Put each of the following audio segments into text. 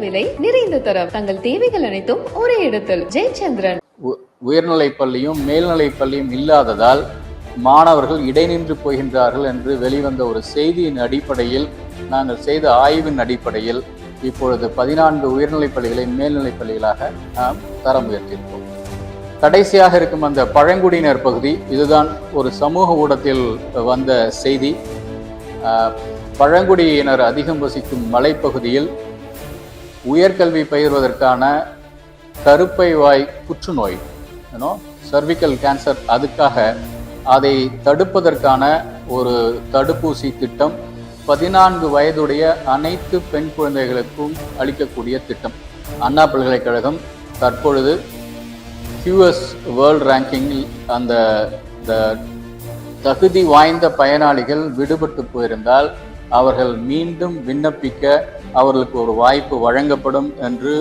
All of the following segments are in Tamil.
விலை நிறைந்த தரம். தங்கள் தேவைகள் அனைத்தும் ஒரே இடத்தில். ஜெயச்சந்திரன். உ- உயர்நிலைப் பள்ளியும் மேல்நிலைப் பள்ளியும் இல்லாததால் மாணவர்கள் இடைநின்று போகின்றார்கள் என்று வெளிவந்த ஒரு செய்தியின் அடிப்படையில் நாங்கள் செய்த ஆய்வின் அடிப்படையில் இப்பொழுது பதினான்கு உயர்நிலைப் பள்ளிகளை மேல்நிலைப் பள்ளிகளாக நாம் தரம் உயர்த்தியிருக்கோம் கடைசியாக இருக்கும் அந்த பழங்குடியினர் பகுதி இதுதான் ஒரு சமூக ஊடகத்தில் வந்த செய்தி. ஆஹ், பழங்குடியினர் அதிகம் வசிக்கும் மலைப்பகுதியில் உயர்கல்வி பயிர்வதற்கான கருப்பை வாய் புற்றுநோய் சர்விக்கல் கேன்சர் அதுக்காக அதை தடுப்பதற்கான ஒரு தடுப்பூசி திட்டம் பதினான்கு வயதுடைய அனைத்து பெண் குழந்தைகளுக்கும் அளிக்கக்கூடிய திட்டம். அண்ணா பல்கலைக்கழகம் தற்பொழுது கியூஎஸ் வேர்ல்ட் ரேங்கிங்கில் அந்த தகுதி வாய்ந்த பயனாளிகள் விடுபட்டு போயிருந்தால் அவர்கள் மீண்டும் விண்ணப்பிக்க அவர்களுக்கு ஒரு வாய்ப்பு வழங்கப்படும் என்று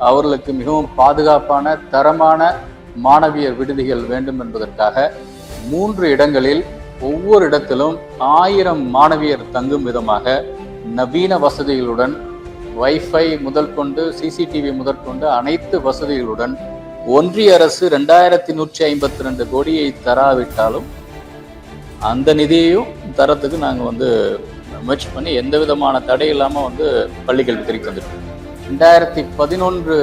அவர்களுக்கு மிகவும் பாதுகாப்பான தரமான மாணவியர் விடுதிகள் வேண்டும் என்பதற்காக மூன்று இடங்களில் ஒவ்வொரு இடத்திலும் ஆயிரம் மாணவியர் தங்கும் விதமாக நவீன வசதிகளுடன் வைஃபை முதல் கொண்டு சிசிடிவி முதற்கொண்டு அனைத்து வசதிகளுடன் ஒன்றிய அரசு ரெண்டாயிரத்தி நூற்றி ஐம்பத்தி ரெண்டு கோடியை தராவிட்டாலும் அந்த நிதியையும் தரத்துக்கு நாங்கள் வந்து முயற்சி பண்ணி எந்த விதமான தடை இல்லாமல் வந்து பள்ளிகள் கல்வித்துறைக்கு வந்துருக்கோம் ரெண்டாயிரத்தி பதினொன்று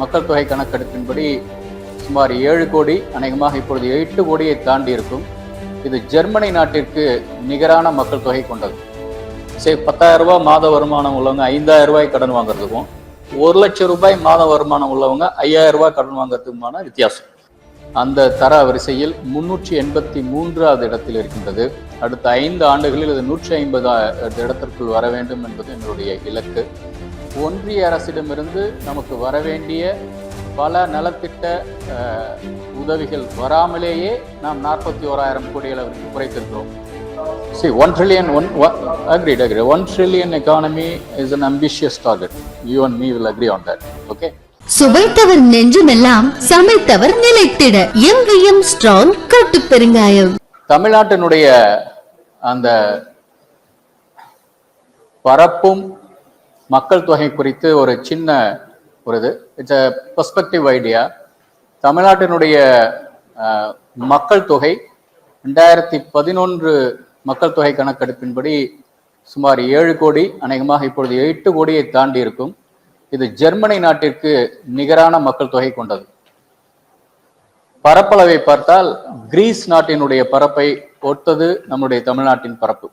மக்கள் தொகை கணக்கெடுப்பின்படி சுமார் ஏழு கோடி அநேகமாக இப்பொழுது எட்டு கோடியை தாண்டி இருக்கும். இது ஜெர்மனி நாட்டிற்கு நிகரான மக்கள் தொகை கொண்டது. சரி பத்தாயிரம் ரூபாய் மாத வருமானம் உள்ளவங்க ஐந்தாயிரம் ரூபாய் கடன் வாங்குறதுக்கும் ஒரு லட்சம் ரூபாய் மாத வருமானம் உள்ளவங்க ஐயாயிரம் ரூபாய் கடன் வாங்குறதுக்குமான வித்தியாசம். அந்த தர வரிசையில் முன்னூற்றி எண்பத்தி மூன்றாவது இடத்தில் இருக்கின்றது அடுத்த ஐந்து ஆண்டுகளில் இது நூற்றி ஐம்பது இடத்திற்குள் வர வேண்டும் என்பது எங்களுடைய இலக்கு ஒன்றிய அரசிடமிருந்து நமக்கு வர வேண்டிய பல நலத்திட்ட உதவிகள் வராமலேயே நாம் நாற்பத்தி ஓராயிரம் கோடி அளவிற்கு குறைத்திருக்கிறோம் See, one trillion, one, one, agreed, agreed. One trillion economy is an ambitious target. You and me will agree on that. Okay? சுவைத்தவர் நெஞ்சுமெல்லாம் சமைத்தவர் நிலைத்திட. எங்கேயும் ஸ்ட்ராங் கட்டு பெருங்காயம். தமிழ்நாட்டினுடைய அந்த பரப்பும் மக்கள் தொகை குறித்து ஒரு சின்ன ஒரு இது. இட்ஸ் அ பெர்ஸ்பெக்டிவ் ஐடியா தமிழ்நாட்டினுடைய மக்கள் தொகை ரெண்டாயிரத்தி பதினொன்று மக்கள் தொகை கணக்கெடுப்பின்படி சுமார் ஏழு கோடி அநேகமாக இப்பொழுது எட்டு கோடியை தாண்டி இருக்கும் இது ஜெர்மனி நாட்டிற்கு நிகரான மக்கள் தொகை கொண்டது. பரப்பளவை பார்த்தால் கிரீஸ் நாட்டினுடைய பரப்பை ஒத்தது நம்முடைய தமிழ்நாட்டின் பரப்பு.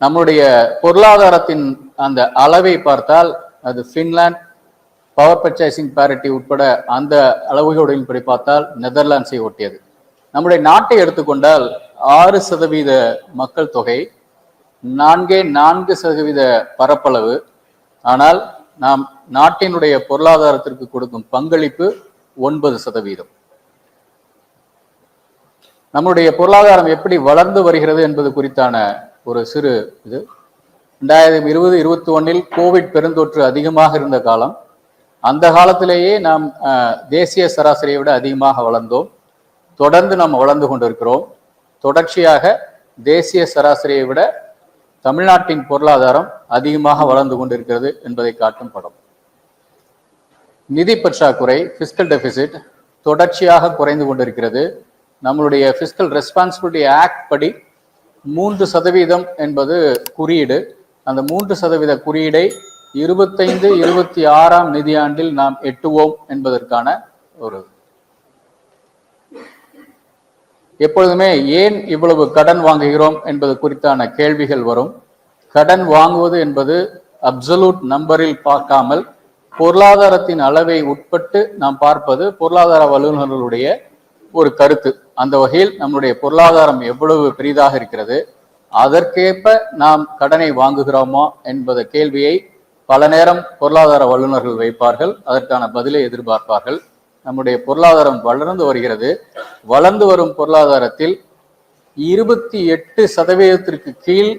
நம்முடைய பொருளாதாரத்தின் அந்த அளவை பார்த்தால் அது ஃபின்லாந்து பவர் பர்ச்சேசிங் பேரிட்டி உட்பட அந்த அளவுகளுடன் படி பார்த்தால் நெதர்லாண்ட்ஸை ஒட்டியது. நம்முடைய நாட்டை எடுத்துக்கொண்டால் ஆறு சதவீத மக்கள் தொகை நான்கே நான்கு சதவீத பரப்பளவு ஆனால் நாம் நாட்டினுடைய பொருளாதாரத்திற்கு கொடுக்கும் பங்களிப்பு ஒன்பது சதவீதம். நம்முடைய பொருளாதாரம் எப்படி வளர்ந்து வருகிறது என்பது குறித்தான ஒரு சிறு இது. ரெண்டாயிரத்தி இருபது இருபத்தி ஒன்னில் கோவிட் பெருந்தொற்று அதிகமாக இருந்த காலம். அந்த காலத்திலேயே நாம் தேசிய சராசரியை விட அதிகமாக வளர்ந்தோம். தொடர்ந்து நாம் வளர்ந்து கொண்டிருக்கிறோம். தொடர்ச்சியாக தேசிய சராசரியை விட தமிழ்நாட்டின் பொருளாதாரம் அதிகமாக வளர்ந்து கொண்டிருக்கிறது என்பதை காட்டும் படம். நிதி பற்றாக்குறை பிஸ்கல் டெபிசிட் தொடர்ச்சியாக குறைந்து கொண்டிருக்கிறது. நம்மளுடைய பிஸ்கல் ரெஸ்பான்சிபிலிட்டி ஆக்ட் படி மூன்று சதவீதம் என்பது குறியீடு. அந்த மூன்று சதவீத குறியீடை இருபத்தைந்து இருபத்தி ஆறாம் நிதியாண்டில் நாம் எட்டுவோம் என்பதற்கான ஒரு எப்பொழுதுமே ஏன் இவ்வளவு கடன் வாங்குகிறோம் என்பது குறித்தான கேள்விகள் வரும். கடன் வாங்குவது என்பது அப்சலூட் நம்பரில் பார்க்காமல் பொருளாதாரத்தின் அளவை உட்பட்டு நாம் பார்ப்பது பொருளாதார வல்லுநர்களுடைய ஒரு கருத்து. அந்த வகையில் நம்முடைய பொருளாதாரம் எவ்வளவு பெரிதாக இருக்கிறது அதற்கேற்ப நாம் கடனை வாங்குகிறோமா என்பத கேள்வியை பல நேரம் பொருளாதார வல்லுநர்கள் வைப்பார்கள் அதற்கான பதிலை எதிர்பார்ப்பார்கள். நம்முடைய பொருளாதாரம் வளர்ந்து வருகிறது. வளர்ந்து வரும் பொருளாதாரத்தில் இருபத்தி எட்டு சதவீதத்திற்கு கீழ்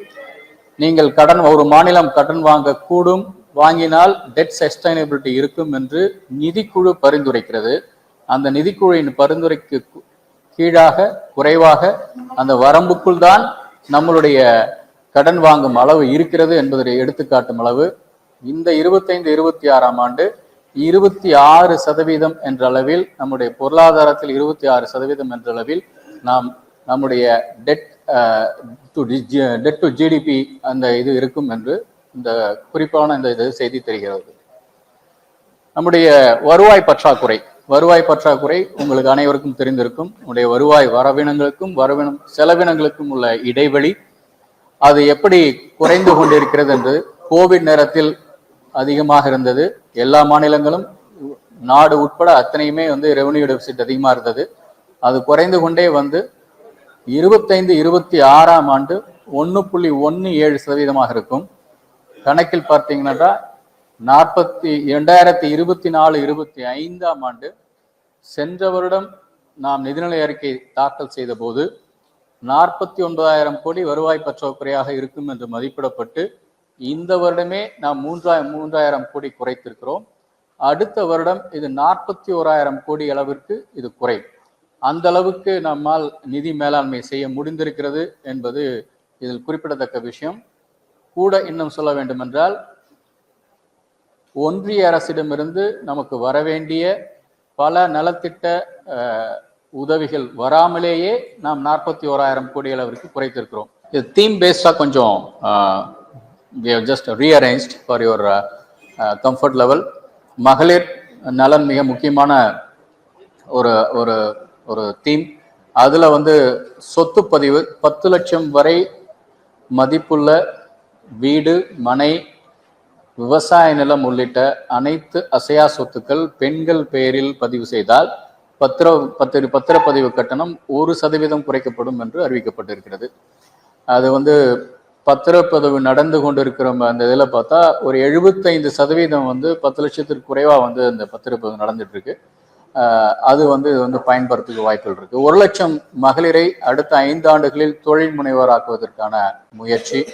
நீங்கள் கடன் ஒரு மாநிலம் கடன் வாங்கக்கூடும். வாங்கினால் டெட் சஸ்டைனபிலிட்டி இருக்கும் என்று நிதிக்குழு பரிந்துரைக்கிறது. அந்த நிதிக்குழுவின் பரிந்துரைக்கு கீழாக குறைவாக அந்த வரம்புக்குள் தான் நம்மளுடைய கடன் வாங்கும் அளவு இருக்கிறது என்பதை எடுத்துக்காட்டும் அளவு. இந்த இருபத்தைந்து இருபத்தி ஆறாம் ஆண்டு இருபத்தி ஆறு சதவீதம் என்ற அளவில் நம்முடைய பொருளாதாரத்தில் இருபத்தி ஆறு சதவீதம் என்ற அளவில் நாம் நம்முடைய debt to debt to GDP அந்த இது இருக்கும் என்று இந்த குறிப்பான இந்த இது செய்தி தெரிகிறது. நம்முடைய வருவாய் பற்றாக்குறை வருவாய் பற்றாக்குறை உங்களுக்கு அனைவருக்கும் தெரிந்திருக்கும். நம்முடைய வருவாய் வரவினங்களுக்கும் வரவினம் செலவினங்களுக்கும் உள்ள இடைவெளி அது எப்படி குறைந்து கொண்டிருக்கிறது என்று கோவிட் நேரத்தில் அதிகமாக இருந்தது. எல்லா மாநிலங்களும் நாடு உட்பட அத்தனையுமே வந்து ரெவன்யூ டெபிசிட் அதிகமாக இருந்தது. அது குறைந்து கொண்டே வந்து இருபத்தைந்து இருபத்தி ஆறாம் ஆண்டு ஒன்று புள்ளி ஒன்று ஏழு சதவீதமாக இருக்கும். கணக்கில் பார்த்தீங்கன்னா நாற்பத்தி இரண்டாயிரத்தி இருபத்தி நாலு இருபத்தி ஐந்தாம் ஆண்டு சென்ற வருடம் நாம் நிதிநிலை அறிக்கை தாக்கல் செய்த போது நாற்பத்தி ஒன்பதாயிரம் கோடி வருவாய் பற்றாக்குறையாக இருக்கும் என்று மதிப்பிடப்பட்டு இந்த வருடமே நாம் மூன்றாயிரம் மூன்றாயிரம் கோடி குறைத்திருக்கிறோம். அடுத்த வருடம் இது நாற்பத்தி ஓராயிரம் கோடி அளவிற்கு இது குறையும் அந்த அளவுக்கு நம்மால் நிதி மேலாண்மை செய்ய முடிந்திருக்கிறது என்பது இதில் குறிப்பிடத்தக்க விஷயம். கூட இன்னும் சொல்ல வேண்டுமென்றால் ஒன்றிய அரசிடமிருந்து நமக்கு வரவேண்டிய பல நலத்திட்ட உதவிகள் வராமலேயே நாம் நாற்பத்தி ஓராயிரம் கோடி அளவிற்கு குறைத்திருக்கிறோம். இது தீம் பேஸ்டாக கொஞ்சம் just rearranged for your comfort level மகளிர் நலன் மிக முக்கியமான ஒரு ஒரு ஒரு தீம் அதில் வந்து சொத்து பதிவு பத்து லட்சம் வரை மதிப்புள்ள வீடு மனை விவசாய நிலம் உள்ளிட்ட அனைத்து அசையா சொத்துக்கள் பெண்கள் பெயரில் பதிவு செய்தால் பத்திர பத்திர பத்திரப்பதிவு கட்டணம் ஒரு சதவீதம் குறைக்கப்படும் என்று அறிவிக்கப்பட்டிருக்கிறது. அது வந்து பத்திரப்பதிவு நடந்து கொண்டிருக்கிற அந்த இதில் பார்த்தா ஒரு எழுபத்தைந்து சதவீதம் வந்து பத்து லட்சத்திற்கு குறைவாக வந்து அந்த பத்திரப்பதிவு நடந்துட்டு இருக்கு. அது வந்து இது வந்து பயன்படுறதுக்கு வாய்ப்புகள் இருக்கு. ஒரு லட்சம் மகளிரை அடுத்த ஐந்து ஆண்டுகளில் தொழில் முனைவராக்குவதற்கான முயற்சி.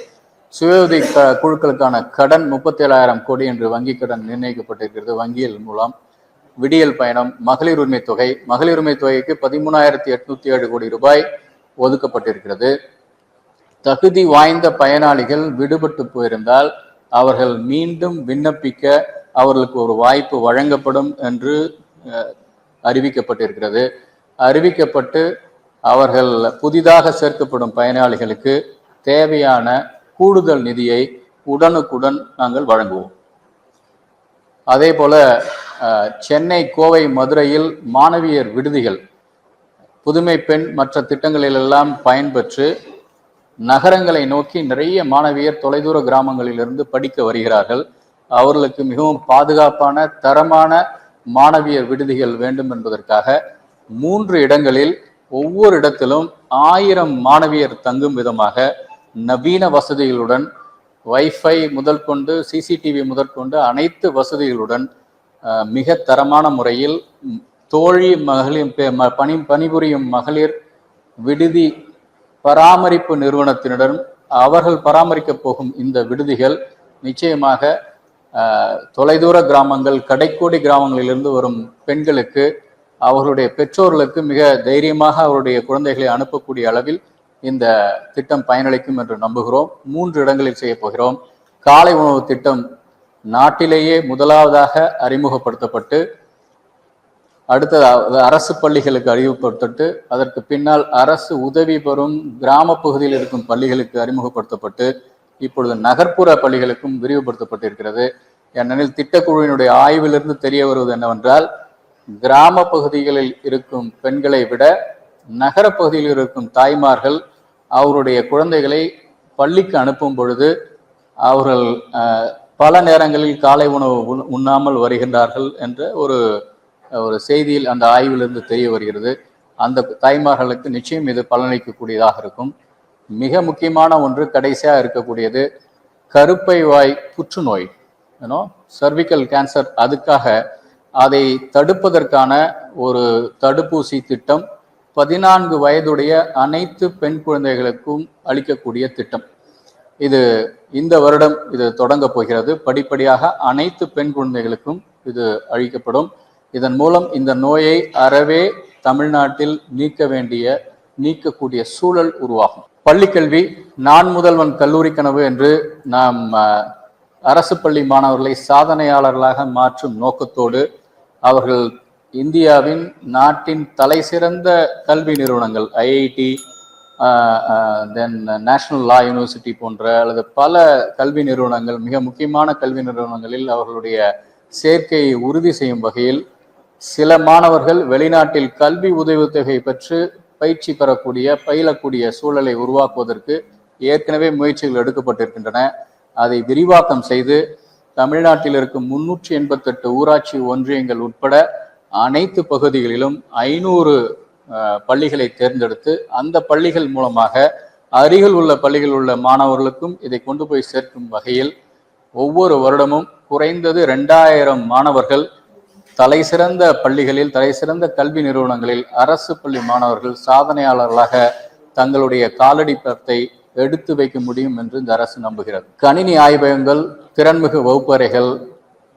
சுயஉதவி க- குழுக்களுக்கான கடன் முப்பத்தேழாயிரம் கோடி என்று வங்கி கடன் நிர்ணயிக்கப்பட்டிருக்கிறது வங்கியல் மூலம். விடியல் பயணம் மகளிர் உரிமை தொகை. மகளிர் உரிமை தொகைக்கு பதிமூணாயிரத்தி எட்நூத்தி ஏழு கோடி ரூபாய் ஒதுக்கப்பட்டிருக்கிறது. தகுதி வாய்ந்த பயனாளிகள் விடுபட்டு போயிருந்தால் அவர்கள் மீண்டும் விண்ணப்பிக்க அவர்களுக்கு ஒரு வாய்ப்பு வழங்கப்படும் என்று அறிவிக்கப்பட்டிருக்கிறது. அறிவிக்கப்பட்டு அவர்கள் புதிதாக சேர்க்கப்படும் பயனாளிகளுக்கு தேவையான கூடுதல் நிதியை உடனுக்குடன் நாங்கள் வழங்குவோம். அதே போல சென்னை கோவை மதுரையில் மாணவியர் விடுதிகள் புதுமை பெண் மற்ற திட்டங்களிலெல்லாம் பயன்பெற்று நகரங்களை நோக்கி நிறைய மாணவியர் தொலைதூர கிராமங்களிலிருந்து படிக்க வருகிறார்கள். அவர்களுக்கு மிகவும் பாதுகாப்பான தரமான மாணவியர் விடுதிகள் வேண்டும் என்பதற்காக மூன்று இடங்களில் ஒவ்வொரு இடத்திலும் ஆயிரம் மாணவியர் தங்கும் விதமாக நவீன வசதிகளுடன் வைஃபை முதல் கொண்டு சிசிடிவி முதற்கொண்டு அனைத்து வசதிகளுடன் மிக தரமான முறையில் தோழி மகளிர் பணி பணிபுரியும் மகளிர் விடுதி பராமரிப்பு நிறுவனத்தினுடன் அவர்கள் பராமரிக்கப் போகும் இந்த விடுதிகள் நிச்சயமாக தொலைதூர கிராமங்கள் கடைக்கோடி கிராமங்களிலிருந்து வரும் பெண்களுக்கு அவர்களுடைய பெற்றோர்களுக்கு மிக தைரியமாக அவருடைய குழந்தைகளை அனுப்பக்கூடிய அளவில் இந்த திட்டம் பயனளிக்கும் என்று நம்புகிறோம். மூன்று இடங்களில் செய்ய போகிறோம். காலை உணவு திட்டம் நாட்டிலேயே முதலாவதாக அறிமுகப்படுத்தப்பட்டு அடுத்தது அரசு பள்ளிகளுக்கு அறிமுகப்படுத்தப்பட்டு அதற்கு பின்னால் அரசு உதவி பெறும் கிராம பகுதியில் இருக்கும் பள்ளிகளுக்கு அறிமுகப்படுத்தப்பட்டு இப்பொழுது நகர்ப்புற பள்ளிகளுக்கும் விரிவுபடுத்தப்பட்டிருக்கிறது. ஏனெனில் திட்டக்குழுவினுடைய ஆய்விலிருந்து தெரிய வருவது என்னவென்றால் கிராம பகுதிகளில் இருக்கும் பெண்களை விட நகர பகுதியில் இருக்கும் தாய்மார்கள் அவருடைய குழந்தைகளை பள்ளிக்கு அனுப்பும் பொழுது அவர்கள் பல நேரங்களில் காலை உணவு உண்ணாமல் வருகின்றார்கள் என்ற ஒரு ஒரு செய்தியில் அந்த ஆய்விலிருந்து தெரிய வருகிறது. அந்த தாய்மார்களுக்கு நிச்சயம் இது பலனளிக்கக்கூடியதாக இருக்கும். மிக முக்கியமான ஒன்று கடைசியாக இருக்கக்கூடியது கருப்பை வாய் புற்றுநோய். ஏன்னோ சர்விக்கல் கேன்சர் அதுக்காக அதை தடுப்பதற்கான ஒரு தடுப்பூசி திட்டம் பதினான்கு வயதுடைய அனைத்து பெண் குழந்தைகளுக்கும் அளிக்கக்கூடிய திட்டம். இது இந்த வருடம் இது தொடங்க போகிறது. படிப்படியாக அனைத்து பெண் குழந்தைகளுக்கும் இது அளிக்கப்படும். இதன் மூலம் இந்த நோயை அறவே தமிழ்நாட்டில் நீக்க வேண்டிய நீக்கக்கூடிய சூழல் உருவாகும். பள்ளிக்கல்வி நான் முதல்வன் கல்லூரி கனவு என்று நாம் அரசு பள்ளி மாணவர்களை சாதனையாளர்களாக மாற்றும் நோக்கத்தோடு அவர்கள் இந்தியாவின் நாட்டின் தலைசிறந்த கல்வி நிறுவனங்கள் IIT then national law university போன்ற அல்லது பல கல்வி நிறுவனங்கள் மிக முக்கியமான கல்வி நிறுவனங்களில் அவர்களுடைய சேர்க்கையை உறுதி செய்யும் வகையில் சில மாணவர்கள் வெளிநாட்டில் கல்வி உதவித்தொகை பெற்று பயிற்சி பெறக்கூடிய பயிலக்கூடிய சூழலை உருவாக்குவதற்கு ஏற்கனவே முயற்சிகள் எடுக்கப்பட்டிருக்கின்றன. அதை விரிவாக்கம் செய்து தமிழ்நாட்டில் இருக்கும் முன்னூற்றி எண்பத்தெட்டு ஊராட்சி ஒன்றியங்கள் உட்பட அனைத்து பகுதிகளிலும் ஐநூறு பள்ளிகளை தேர்ந்தெடுத்து அந்த பள்ளிகள் மூலமாக அருகில் உள்ள பள்ளிகள் உள்ள மாணவர்களுக்கும் இதை கொண்டு போய் சேர்க்கும் வகையில் ஒவ்வொரு வருடமும் குறைந்தது ரெண்டாயிரம் மாணவர்கள் தலைசிறந்த பள்ளிகளில் தலைசிறந்த கல்வி நிறுவனங்களில் அரசு பள்ளி மாணவர்கள் சாதனையாளர்களாக தங்களுடைய காலடிப்பத்தை எடுத்து வைக்க முடியும் என்று இந்த அரசு நம்புகிறது. கணினி ஆய்வகங்கள் திறன்மிகு வகுப்பறைகள்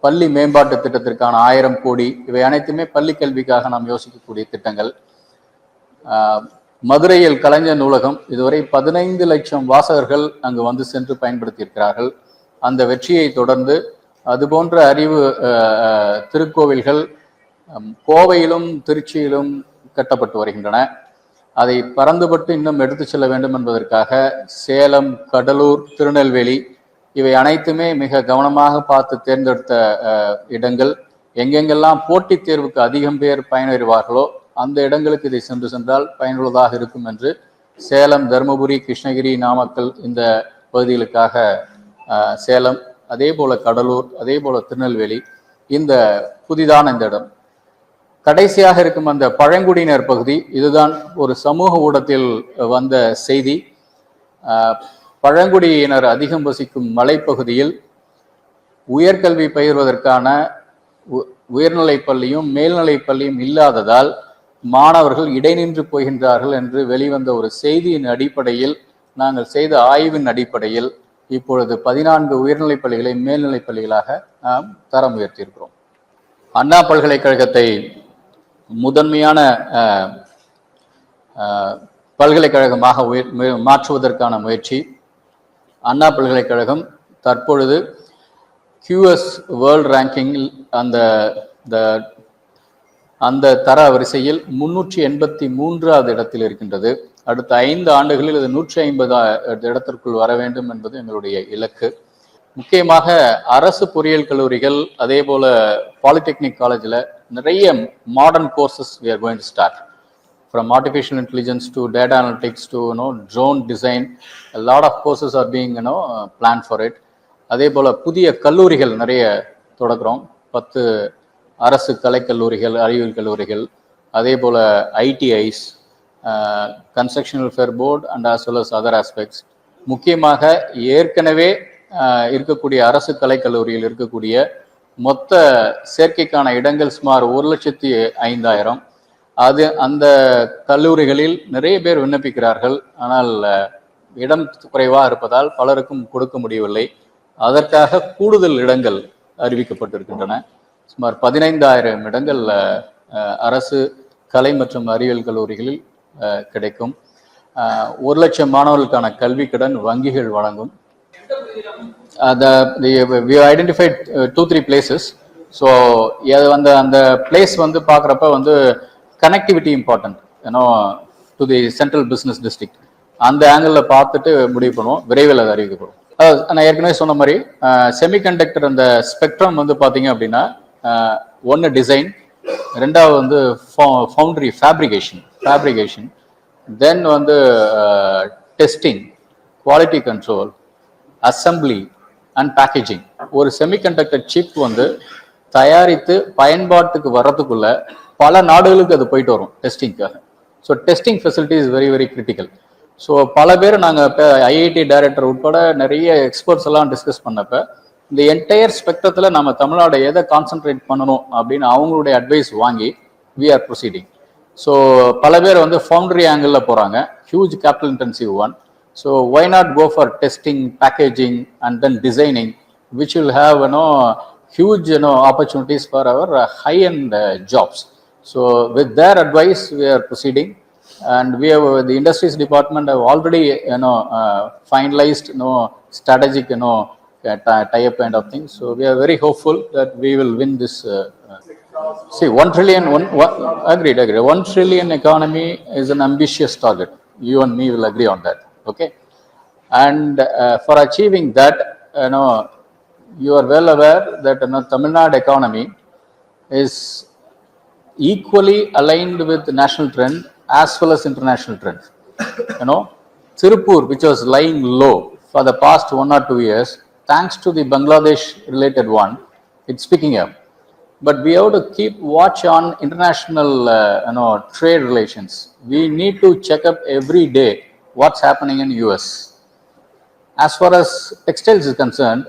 பள்ளி மேம்பாட்டு திட்டத்திற்கான ஆயிரம் கோடி இவை அனைத்துமே பள்ளி கல்விக்காக நாம் யோசிக்கக்கூடிய திட்டங்கள். மதுரையில் கலைஞர் நூலகம் இதுவரை பதினைந்து லட்சம் வாசகர்கள் அங்கு வந்து சென்று பயன்படுத்தியிருக்கிறார்கள். அந்த வெற்றியை தொடர்ந்து அதுபோன்ற அறிவு திருக்கோவில்கள் கோவையிலும் திருச்சியிலும் கட்டப்பட்டு வருகின்றன. அதை பறந்துபட்டு இன்னும் எடுத்து செல்ல வேண்டும் என்பதற்காக சேலம் கடலூர் திருநெல்வேலி இவை அனைத்துமே மிக கவனமாக பார்த்து தேர்ந்தெடுத்த இடங்கள். எங்கெங்கெல்லாம் போட்டித் தேர்வுக்கு அதிகம் பேர் பயனறிவார்களோ அந்த இடங்களுக்கு இதை சென்று சென்றால் பயனுள்ளதாக இருக்கும் என்று சேலம் தருமபுரி கிருஷ்ணகிரி நாமக்கல் இந்த பகுதிகளுக்காக சேலம் அதே போல் கடலூர் அதே போல் திருநெல்வேலி இந்த புதிதான இந்த இடம். கடைசியாக இருக்கும் அந்த பழங்குடியினர் பகுதி இதுதான் ஒரு சமூக ஊடத்தில் வந்த செய்தி. பழங்குடியினர் அதிகம் வசிக்கும் மலைப்பகுதியில் உயர்கல்வி பயிர்வதற்கான உ- உயர்நிலைப் பள்ளியும் மேல்நிலை பள்ளியும் இல்லாததால் மாணவர்கள் இடைநின்று போகின்றார்கள் என்று வெளிவந்த ஒரு செய்தியின் அடிப்படையில் நாங்கள் செய்த ஆய்வின் அடிப்படையில் இப்பொழுது பதினான்கு உயர்நிலைப் பள்ளிகளை மேல்நிலைப் பள்ளிகளாக நாம் தரம் உயர்த்தியிருக்கிறோம் அண்ணா பல்கலைக்கழகத்தை முதன்மையான பல்கலைக்கழகமாக உயர் மாற்றுவதற்கான முயற்சி. அண்ணா பல்கலைக்கழகம் தற்பொழுது கியூஎஸ் வேர்ல்ட் ரேங்கிங்கில் அந்த த அந்த தர வரிசையில் முன்னூற்றி எண்பத்தி மூன்றாவது இடத்தில் இருக்கின்றது. அடுத்த ஐந்து ஆண்டுகளில் இது நூற்றி ஐம்பது இடத்திற்குள் வர வேண்டும் என்பது எங்களுடைய இலக்கு. முக்கியமாக அரசு பொறியியல் கல்லூரிகள் அதே போல பாலிடெக்னிக் காலேஜில் நிறைய modern courses we are going to start. From artificial intelligence to data drone design lot of drone or a lot of for are அதே போல புதிய கல்லூரிகள் நிறைய தொடங்குறோம். பத்து அரசு கலைக்கல்லூரிகள் அறிவியல் கல்லூரிகள் அதே போல் ITIs construction welfare board and as well as other aspects முக்கியமாக ஏற்கனவே இருக்கக்கூடிய அரசு கலைக்கல்லூரியில் இருக்கக்கூடிய மொத்த சேர்க்கைக்கான இடங்கள் சுமார் ஒரு லட்சத்தி ஐந்தாயிரம். அது அந்த கல்லூரிகளில் நிறைய பேர் விண்ணப்பிக்கிறார்கள். ஆனால் இடம் குறைவாக இருப்பதால் பலருக்கும் கொடுக்க முடியவில்லை. அதற்காக கூடுதல் இடங்கள் அறிவிக்கப்பட்டிருக்கின்றன. சுமார் பதினைந்தாயிரம் இடங்கள் அரசு கலை மற்றும் அறிவியல் கல்லூரிகளில் கிடைக்கும். ஒரு லட்சம் மாணவர்களுக்கான கல்வி கடன் வங்கிகள் வழங்கும். uh, the, the we have so அது வந்து அந்த பிளேஸ் வந்து பார்க்குறப்ப வந்து connectivity important ஏன்னோ to the central business district அந்த ஆங்கிளில் பார்த்துட்டு முடிவு பண்ணுவோம். விரைவில் அது அறிவிக்கப்படும். நான் ஏற்கனவே சொன்ன மாதிரி செமிகண்டக்டர் அந்த ஸ்பெக்ட்ரம் வந்து பார்த்தீங்க அப்படின்னா ஒன்று டிசைன் ரெண்டாவது வந்து ஃபவுண்ட்ரி ஃபேப்ரிகேஷன் ஃபேப்ரிகேஷன் தென் வந்து testing quality control assembly and packaging ஒரு செமிகண்டக்டர் சிப் வந்து தயாரித்து பயன்பாட்டுக்கு வர்றதுக்குள்ள பல நாடுகளுக்கு அது போயிட்டு வரும் டெஸ்டிங்க்காக so testing facility is very very critical so பல பேர் நாங்கள் இப்போ ஐஐடி டைரக்டர் உட்பட நிறைய எக்ஸ்பர்ட்ஸ் எல்லாம் டிஸ்கஸ் பண்ணப்போ இந்த என்டையர் ஸ்பெக்டத்தில் நம்ம தமிழ்நாடு எதை கான்சென்ட்ரேட் பண்ணணும் அப்படின்னு அவங்களுடைய அட்வைஸ் வாங்கி வி ஆர் ப்ரொசீடிங் ஸோ பல பேர் வந்து ஃபவுண்டரி ஆங்கிளில் போகிறாங்க huge capital intensive one so why not go for testing packaging and then designing which will have you know huge you know opportunities for our high and jobs so with their advice we are proceeding and we have the industries department have already you know uh, finalized you tie-up kind of thing. So we are very hopeful that we will win this. uh, uh, See, one trillion, one, one, agreed, agreed. One trillion economy is an ambitious target. You and me will agree on that, okay? And uh, for achieving that, you know, you are well aware that, you know, Tamil Nadu economy is equally aligned with national trend as well as international trend. You know, Tirupur, which was lying low for the past one or two years, thanks to the Bangladesh related one, it's picking up. But we have to keep watch on international, uh, you know, trade relations. We need to check up every day what's happening in US. As far as textiles is concerned,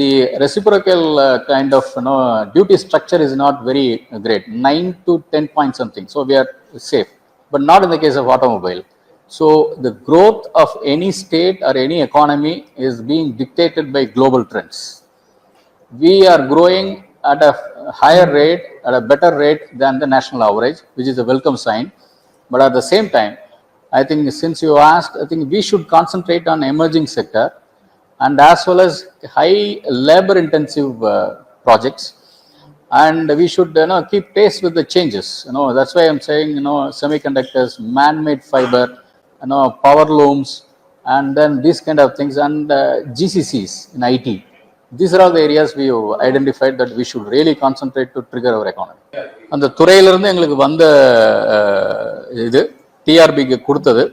the reciprocal uh, kind of you know duty structure is not very great, nine to ten point something. So we are safe, but not in the case of automobile. So the growth of any state or any economy is being dictated by global trends. We are growing at a higher rate, at a better rate than the national average, which is a welcome sign. But at the same time, I think since you asked, I think we should concentrate on emerging sector and as well as high labor intensive uh, projects. And we should, you know, keep pace with the changes. You know, that's why I'm saying, you know, semiconductors, man-made fiber, you know, power looms, and then these kind of things, and uh, GCCs in IT. These are all the areas we have identified that we should really concentrate to trigger our economy. அந்த துறையிலிருந்து எங்களுக்கு வந்த uh, இது டிஆர்பிக்கு கொடுத்தது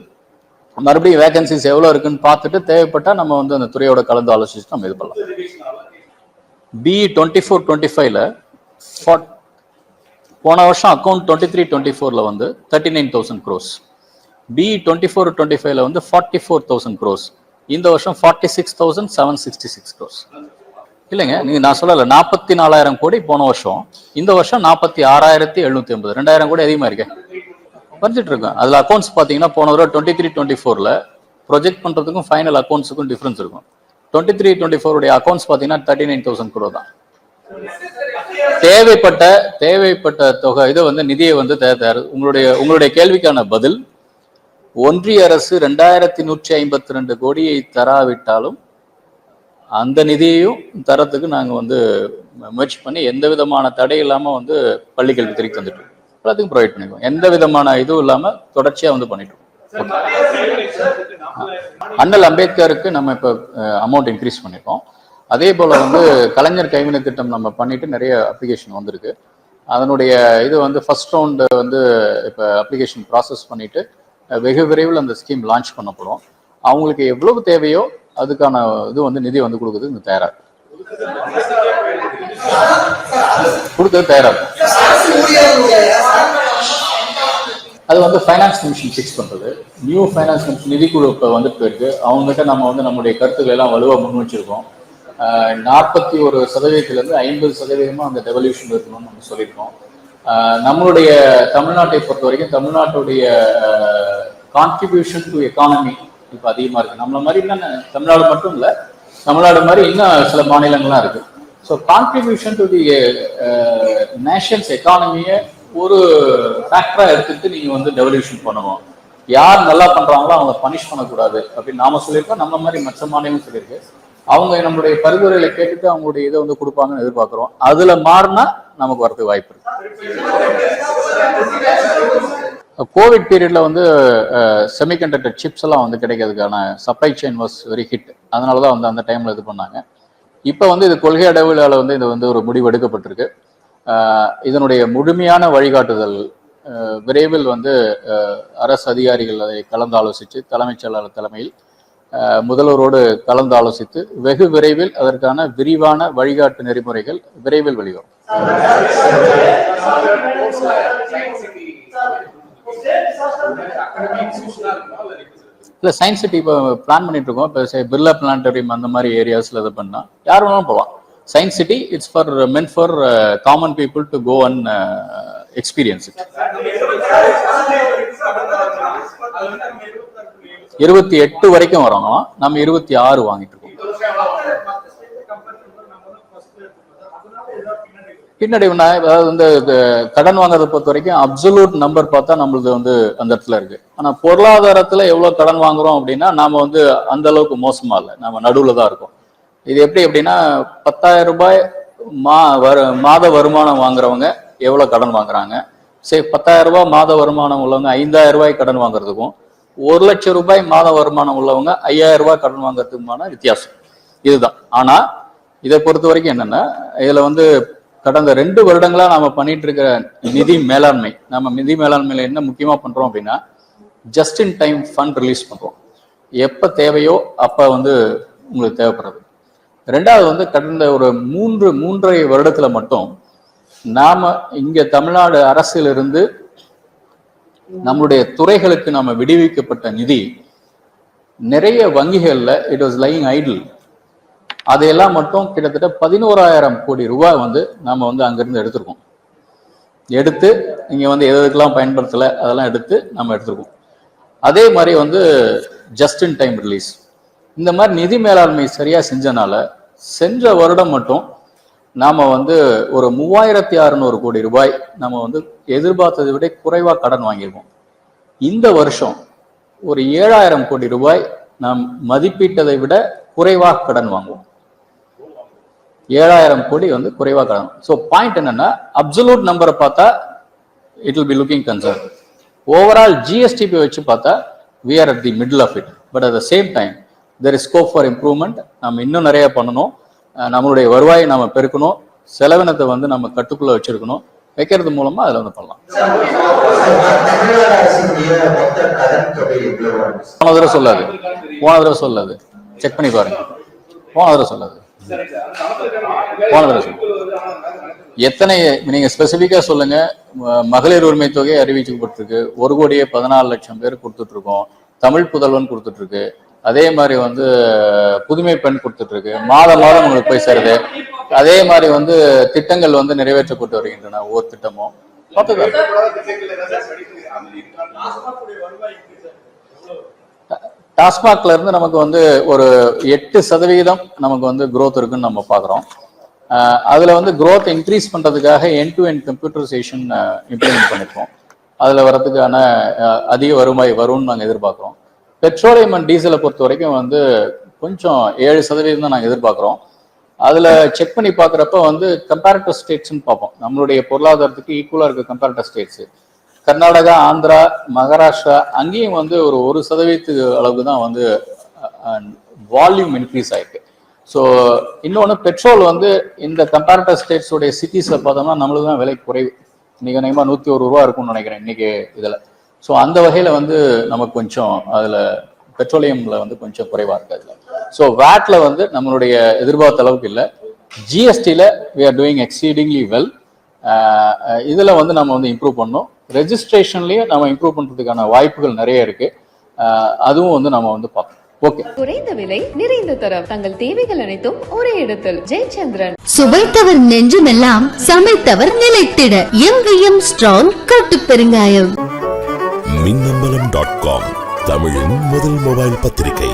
மறுபடியும் வேகன்சிஸ் எவ்வளோ இருக்குன்னு பார்த்துட்டு தேவைப்பட்டா நம்ம வந்து அந்த துறையோட கலந்து ஆலோசிச்சு நம்ம இது பண்ணலாம் பி டுவெண்ட்டி ஃபோர் டுவெண்ட்டி ஃபைவ்ல போன வருஷம் அக்கௌண்ட் டுவெண்ட்டி த்ரீ டுவெண்ட்டி ஃபோரில் வந்து thirty nine thousand crores B twenty four twenty ஃபைவ்ல வந்து ஃபார்ட்டி ஃபோர் தௌசண்ட் க்ரோஸ் இந்த வருஷம் forty six thousand seven sixty six crores இல்லைங்க நீங்க நான் சொல்லல நாற்பத்தி நாலாயிரம் கோடி போன வருஷம். இந்த வருஷம் நாற்பத்தி ஆறாயிரத்தி எழுநூத்தி ஐம்பது. ரெண்டாயிரம் கோடி அதிகமா இருக்கு. வந்துட்டு இருக்கோம் அதுல அக்கௌண்ட்ஸ் பாத்தீங்கன்னா போன தடவை டுவெண்ட்டி த்ரீ டுவெண்ட்டி ஃபோர்ல ப்ரொஜெக்ட் பண்றதுக்கும் ஃபைனல் அக்கௌண்ட்ஸுக்கும் டிஃபரன்ஸ் இருக்கும். டுவெண்ட்டி த்ரீ டுவெண்ட்டி ஃபோருடைய அக்கௌண்ட்ஸ் பாத்தீங்கன்னா தேர்ட்டி நைன் தௌசண்ட் crore தான். தேவைப்பட்ட தேவைப்பட்ட தொகை இது வந்து நிதியை வந்து தேவை உங்களுடைய உங்களுடைய கேள்விக்கான பதில் ஒன்றிய அரசு ரெண்டாயிரத்தி நூற்றி ஐம்பத்தி ரெண்டு கோடியை தராவிட்டாலும் அந்த நிதியையும் தரத்துக்கு நாங்கள் வந்து முயற்சி பண்ணி எந்த விதமான தடை இல்லாமல் வந்து பள்ளி கல்வித்துறைக்கு தந்துட்டு எல்லாத்துக்கும் ப்ரொவைட் பண்ணிடுவோம் எந்த விதமான இதுவும் இல்லாமல் தொடர்ச்சியாக வந்து பண்ணிட்டோம் அண்ணல் அம்பேத்கருக்கு நம்ம இப்போ அமௌண்ட் இன்க்ரீஸ் பண்ணியிருக்கோம் அதே போல் வந்து கலைஞர் கைவினை திட்டம் நம்ம பண்ணிட்டு நிறைய அப்ளிகேஷன் வந்திருக்கு. அதனுடைய இது வந்து ஃபர்ஸ்ட் ரவுண்டு வந்து இப்போ அப்ளிகேஷன் ப்ராசஸ் பண்ணிட்டு வெகு விரைவில் அந்த ஸ்கீம் லான்ச் பண்ணப்படும். அவங்களுக்கு எவ்வளவு தேவையோ அதுக்கான இது வந்து நிதி வந்து கொடுக்குறது இந்த தயாரா கொடுத்தது கொடுக்கறது தயாரா அது வந்து ஃபைனான்ஸ் கமிஷன் ஃபிக்ஸ் பண்ணுறது நியூ ஃபைனான்ஸ் கமிஷன் நிதிக்குழு இப்போ வந்துட்டு போயிருக்கு அவங்ககிட்ட நம்ம வந்து நம்முடைய கருத்துக்களை எல்லாம் வலுவாக முன் வச்சிருக்கோம். நாற்பத்தி ஒரு சதவீதத்திலேருந்து ஐம்பது சதவீதமாக அந்த டெவல்யூஷன் இருக்கணும்னு நம்ம சொல்லியிருக்கோம். நம்மளுடைய தமிழ்நாட்டை பொறுத்த வரைக்கும் தமிழ்நாட்டுடைய கான்ட்ரிபியூஷன் டு எக்கானமி இப்போ அதிகமாக இருக்குது நம்மள மாதிரி இன்னும் தமிழ்நாடு மட்டும் இல்லை தமிழ்நாடு மாதிரி இன்னும் சில மாநிலங்கள்லாம் இருக்குது so contribution to the nation's எக்கானமியை ஒரு ஃபேக்டராக எடுத்துட்டு நீங்கள் வந்து டெவல்யூஷன் பண்ணணும். யார் நல்லா பண்ணுறாங்களோ அவங்க பனிஷ் பண்ணக்கூடாது. அப்படின்னு நாம சொல்லியிருக்கோம். நம்ம மாதிரி மற்ற மாநிலம் சொல்லியிருக்கு. அவங்க நம்மளுடைய பரிந்துரைகளை கேட்டுட்டு அவங்களுடைய இதை வந்து கொடுப்பாங்கன்னு எதிர்பார்க்குறோம். அதில் மாறினா நமக்கு வரதுக்கு வாய்ப்பு இருக்கு. கோவிட் பீரியட்ல வந்து செமிகண்டக்டர் சிப்ஸ் எல்லாம் வந்து கிடைக்கிறதுக்கான supply chain was very hit அதனால தான் வந்து அந்த டைம்ல இது பண்ணாங்க இப்போ வந்து இது கொள்கை அடைவுகளால் வந்து இது வந்து ஒரு முடிவு எடுக்கப்பட்டிருக்கு இதனுடைய முழுமையான வழிகாட்டுதல் விரைவில் வந்து அரசு அதிகாரிகள் அதை கலந்து ஆலோசித்து தலைமைச் செயலாளர் தலைமையில் முதல்வரோடு கலந்து ஆலோசித்து வெகு விரைவில் அதற்கான விரிவான வழிகாட்டு நெறிமுறைகள் விரைவில் வெளிவரும் இல்ல சயின்ஸ் சிட்டி இப்போ பிளான் பண்ணிட்டு இருக்கோம். இப்போ பிர்லா பிளானட்டரியம் அந்த மாதிரி ஏரியாஸ்ல இது பண்ணா யார் வேணாலும் போகலாம். Science city it's for men for common people to go and experience it இருபத்தி எட்டு வரைக்கும் வரணும் நம்ம இருபத்தி ஆறு வாங்கிட்டு இருக்கோம். பின்னடைவுனா அதாவது வந்து இது கடன் வாங்குறத பொறுத்த வரைக்கும் அப்சல்யூட் நம்பர் பார்த்தா நம்மளது வந்து அந்த இடத்துல இருக்கு. ஆனா பொருளாதாரத்துல எவ்வளவு கடன் வாங்குறோம் அப்படின்னா நாம வந்து அந்த அளவுக்கு மோசமா இல்லை. நம்ம நடுவுல தான் இருக்கோம். இது எப்படி அப்படின்னா பத்தாயிரம் ரூபாய் மா வரு மாத வருமானம் வாங்குறவங்க எவ்வளோ கடன் வாங்குறாங்க? சரி பத்தாயிரம் ரூபாய் மாத வருமானம் உள்ளவங்க ஐந்தாயிரம் ரூபாய் கடன் வாங்குறதுக்கும் ஒரு லட்சம் ரூபாய் மாத வருமானம் உள்ளவங்க ஐயாயிரம் ரூபாய் கடன் வாங்குறதுக்குமான வித்தியாசம். இதுதான். ஆனா இதை பொறுத்த வரைக்கும் என்னன்னா இதுல வந்து கடந்த ரெண்டு வருடங்களா நாம பண்ணிட்டு இருக்கிற நிதி மேலாண்மை நம்ம நிதி மேலாண்மையில என்ன முக்கியமா பண்றோம் அப்படின்னா just in time fund release பண்றோம். எப்ப தேவையோ அப்ப வந்து உங்களுக்கு தேவைப்படுறது. ரெண்டாவது வந்து கடந்த ஒரு மூன்று மூன்றரை வருடத்துல மட்டும் நாம இங்க தமிழ்நாடு அரசிலிருந்து நம்மளுடைய துறைகளுக்கு நாம விடுவிக்கப்பட்ட நிதி நிறைய வங்கிகளில் இட் வாஸ் லைங் ஐடில் அதையெல்லாம் மட்டும் கிட்டத்தட்ட பதினோராயிரம் கோடி ரூபாய் வந்து நம்ம வந்து அங்கிருந்து எடுத்திருக்கோம். எடுத்து இங்கே வந்து எது எதுக்கெல்லாம் பயன்படுத்தலை அதெல்லாம் எடுத்து நம்ம எடுத்திருக்கோம். அதே மாதிரி வந்து ஜஸ்ட் இன் டைம் ரிலீஸ் இந்த மாதிரி நிதி மேலாண்மை சரியாக செஞ்சனால சென்ற வருடம் மட்டும் நாம் வந்து ஒரு மூவாயிரத்தி அறுநூறு கோடி ரூபாய் நம்ம வந்து எதிர்பார்த்ததை விட குறைவாக கடன் வாங்கியிருக்கோம். இந்த வருஷம் ஒரு ஏழாயிரம் கோடி ரூபாய் நாம் மதிப்பீட்டதை விட குறைவாக கடன் வாங்குவோம். ஏழாயிரம் கோடி வந்து குறைவாக கடன் ஸோ பாயிண்ட் என்னன்னா அப்சலூட் நம்பரை பார்த்தா it will be looking concern overall GSDP வச்சு பார்த்தா we are at the middle of it but at the same time there is scope for improvement நம்ம இன்னும் நிறைய பண்ணணும். நம்மளுடைய வருவாயை நம்ம பெருக்கணும். செலவினத்தை வந்து நம்ம கட்டுக்குள்ள வச்சிருக்கணும். வைக்கிறது மூலமா அதுல வந்து பண்ணலாம். போன தடவை சொல்லாது. போன தடவை சொல்லாது. செக் பண்ணி பாருங்க. போன தடவை சொல்லாது. போன எத்தனை நீங்க ஸ்பெசிபிக்கா சொல்லுங்க. மகளிர் உரிமை தொகை அறிவிக்கப்பட்டிருக்கு ஒரு கோடியே பதினாலு லட்சம் பேர் கொடுத்துட்டு இருக்கோம் தமிழ் புதல்வன் கொடுத்துட்டு இருக்கு அதே மாதிரி வந்து புதுமை பெண் கொடுத்துட்டு இருக்கு மாதம் மாதம் உங்களுக்கு போய் சேருது. அதே மாதிரி வந்து திட்டங்கள் வந்து நிறைவேற்றப்பட்டு வருகின்றன ஒவ்வொரு திட்டமும். பார்த்துக்கலாம். டாஸ்மாக்ல இருந்து நமக்கு வந்து ஒரு எட்டு சதவிகிதம் நமக்கு வந்து குரோத் இருக்குன்னு நம்ம பார்க்குறோம். அதில் வந்து குரோத் இன்க்ரீஸ் பண்ணுறதுக்காக end to end computerization implement பண்ணிருக்கோம் அதில் வரதுக்கான அதிக வருமாய் வரும்னு நாங்கள் எதிர்பார்க்குறோம். பெட்ரோலியம் அண்ட் டீசலை பொறுத்த வரைக்கும் வந்து கொஞ்சம் ஏழு சதவீதம் தான் நாங்கள் எதிர்பார்க்குறோம். அதில் செக் பண்ணி பார்க்குறப்ப வந்து கம்பேரிட்டிவ் ஸ்டேட்ஸ்னு பார்ப்போம். நம்மளுடைய பொருளாதாரத்துக்கு ஈக்குவலாக இருக்க கம்பேரிட்டிவ் ஸ்டேட்ஸு கர்நாடகா ஆந்திரா மகாராஷ்டிரா அங்கேயும் வந்து ஒரு ஒரு சதவீதத்துக்கு அளவுக்கு தான் வந்து வால்யூம் இன்க்ரீஸ் ஆயிருக்கு. ஸோ இன்னொன்று பெட்ரோல் வந்து இந்த கம்பேரிட்டிவ் ஸ்டேட்ஸோடைய சிட்டிஸில் பார்த்தோம்னா நம்மளுக்கு தான் விலை குறைவு. இன்னைக்கு அநேகமாக நூற்றி ஒரு ரூபா இருக்கும்னு நினைக்கிறேன் இன்றைக்கி இதில். ஸோ அந்த வகையில் வந்து நமக்கு கொஞ்சம் அதில் பெட்ரோலியமில் வந்து கொஞ்சம் குறைவாக இருக்குது அதில். ஸோ வேட்டில் வந்து நம்மளுடைய எதிர்பார்த்த அளவுக்கு இல்லை. ஜிஎஸ்டியில் we are doing exceedingly well இதுல வந்து நம்ம வந்து இம்ப்ரூவ் பண்ணோம். ரெஜிஸ்ட்ரேஷன்லயும் நம்ம இம்ப்ரூவ் பண்றதுக்கான வாய்ப்புகள் நிறைய இருக்கு. அதுவும் வந்து நம்ம வந்து பார்க்கணும் ஓகே குறைந்த விலை நிறைந்த தரம். தங்கள் தேவைகள் அனைத்தும் ஒரே இடத்தில். ஜெயச்சந்திரன். சுவைத்தவர் நெஞ்சுமெல்லாம் சமைத்தவர் நிலைத்திட. எங்கேயும் ஸ்ட்ராங் கட்டு பெருங்காயம். மின்னம்பலம் டாட் காம் தமிழின் முதல் மொபைல் பத்திரிகை.